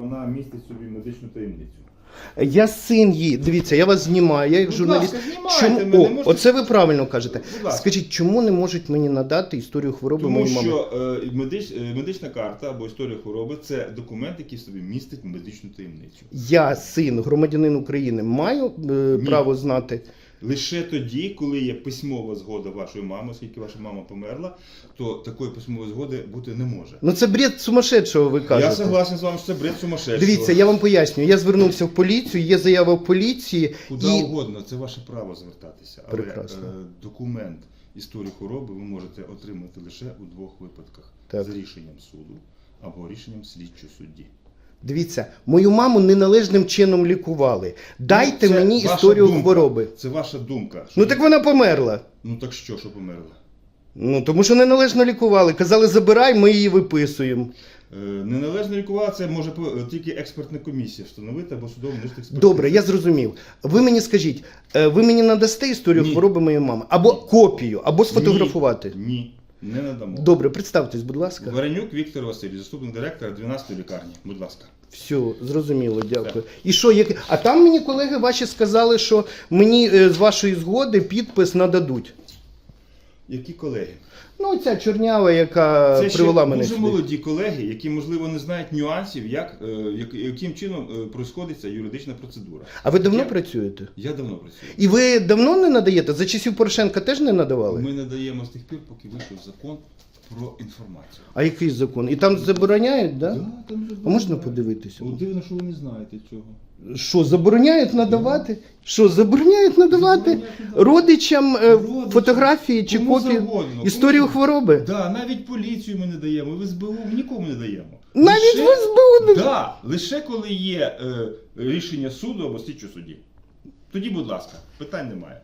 Вона містить собі медичну таємницю. Я син її. Дивіться, я вас знімаю, я як Будь журналіст. ласка, знімайте Чому мене, о, можете- оце ви правильно кажете? Будь ласка. Скажіть, чому не можуть мені надати історію хвороби Тому моєї мами? що е, медич, е, медична карта або історія хвороби це документ, який в собі містить медичну таємницю. Я, син, громадянин України, маю е, право знати. Лише тоді, коли є письмова згода вашої мами, оскільки ваша мама померла, то такої письмової згоди бути не може. Ну це бред сумасшедшого, ви кажете. Я согласен з вами, що це бред сумасшедшого. Дивіться, я вам пояснюю. Я звернувся в поліцію, є заява в поліції. Куди і... угодно, це ваше право звертатися. Але Прекрасно. е, документ історії хвороби ви можете отримати лише у двох випадках: Так. з рішенням суду або рішенням слідчого судді. Дивіться, мою маму неналежним чином лікували. Дайте це мені ваша історію думка. хвороби. Це ваша думка. Ну так вона померла. Ну так що, що померла? Ну тому що неналежно лікували. Казали, забирай, ми її виписуємо. Е, Неналежно лікувала, це може по- е, тільки експертна комісія встановити або судово внести експертизу. Добре, я зрозумів. Ви мені скажіть, е, ви мені надасте історію Ні. хвороби моєї мами? Або копію, або сфотографувати. Ні, ні, не надамо. Добре, представтесь, будь ласка. Варенюк Віктор Васильович, заступник директора 12-ї лікарні. Будь ласка. Все, зрозуміло, дякую. І що, як... А там мені колеги ваші сказали, що мені е, з вашої згоди підпис нададуть. Які колеги? Ну, ця чорнява, яка Це ще привела мене дуже сюди. молоді колеги, які, можливо, не знають нюансів, як, е, як- яким чином е, происходиться юридична процедура. А ви давно Я- працюєте? Я давно працюю. І ви давно не надаєте? За часів Порошенка теж не надавали? Ми надаємо з тих пір, поки вийшов закон про інформацію. А який закон? І там забороняють, да? Да, там А можна подивитися? Дивно, що ви не знаєте цього. Що, забороняють надавати? Що, забороняють надавати Забороняють надавати. родичам е, Родичам. фотографії чи Кому копії завгодно, історію кому- хвороби? Да, навіть поліцію ми не даємо, в СБУ ми нікому не даємо. Навіть Лише- в СБУ не Да, лише коли є е, рішення суду або слідчого судді. Тоді, будь ласка, питань немає.